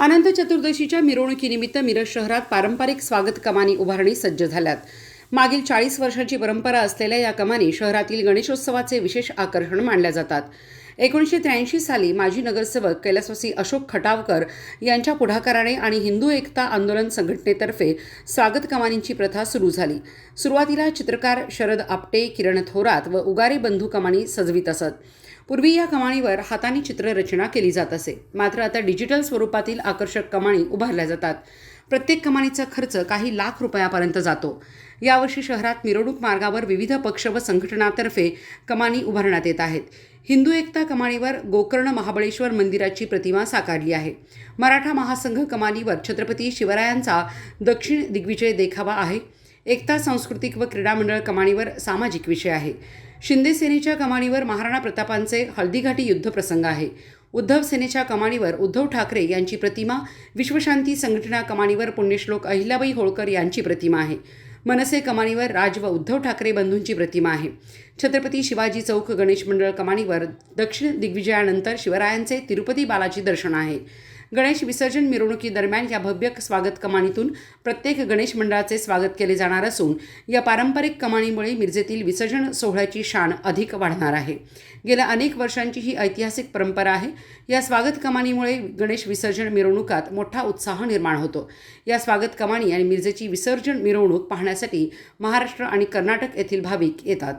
अनंत चतुर्दशीच्या मिरवणुकीनिमित्त मिरज शहरात पारंपरिक स्वागत कमानी उभारणी सज्ज झाल्यात. मागील चाळीस वर्षांची परंपरा असलेल्या या कमानी शहरातील गणेशोत्सवाचे विशेष आकर्षण मानल्या जातात. एकोणीसशे त्र्याऐंशी साली माजी नगरसेवक कैलासवासी अशोक खटावकर यांच्या पुढाकाराने आणि हिंदू एकता आंदोलन संघटनेतर्फे स्वागत कमानींची प्रथा सुरू झाली. सुरुवातीला चित्रकार शरद आपटे किरण थोरात व उगारे बंधू कमानी सजवीत असत. पूर्वी या कमाणीवर हाताने चित्ररचना केली जात असे. मात्र आता डिजिटल स्वरूपातील आकर्षक कमाणी उभारल्या जातात. प्रत्येक कमानीचा खर्च काही लाख रुपयापर्यंत जातो. यावर्षी शहरात मिरवणूक मार्गावर विविध पक्ष व संघटनातर्फे कमानी उभारण्यात येत आहेत. हिंदू एकता कमानीवर गोकर्ण महाबळेश्वर मंदिराची प्रतिमा साकारली आहे. मराठा महासंघ कमानीवर छत्रपती शिवरायांचा दक्षिण दिग्विजय देखावा आहे. एकता सांस्कृतिक व क्रीडा मंडळ कमाणीवर सामाजिक विषय आहे. शिंदे सेनेच्या कमाणीवर महाराणा प्रतापांचे हळदीघाटी युद्धप्रसंग आहे. उद्धव सेनेच्या कमानीवर उद्धव ठाकरे यांची प्रतिमा विश्वशांती संघटना कमानीवर पुण्यश्लोक अहिल्याबाई होळकर यांची प्रतिमा आहे. मनसे कमानीवर राज व उद्धव ठाकरे बंधूंची प्रतिमा आहे. छत्रपती शिवाजी चौक गणेश मंडळ कमानीवर दक्षिण दिग्विजयानंतर शिवरायांचे तिरुपती बालाजी दर्शन आहे. गणेश विसर्जन मिरवणुकीदरम्यान या भव्य स्वागत कमानीतून प्रत्येक गणेश मंडळाचे स्वागत केले जाणार असून या पारंपरिक कमानीमुळे मिरजेतील विसर्जन सोहळ्याची शान अधिक वाढणार आहे. गेल्या अनेक वर्षांची ही ऐतिहासिक परंपरा आहे. या स्वागत कमानीमुळे गणेश विसर्जन मिरवणुकात मोठा उत्साह निर्माण होतो. या स्वागत कमानी आणि मिरजेची विसर्जन मिरवणूक पाहण्यासाठी महाराष्ट्र आणि कर्नाटक येथील भाविक येतात.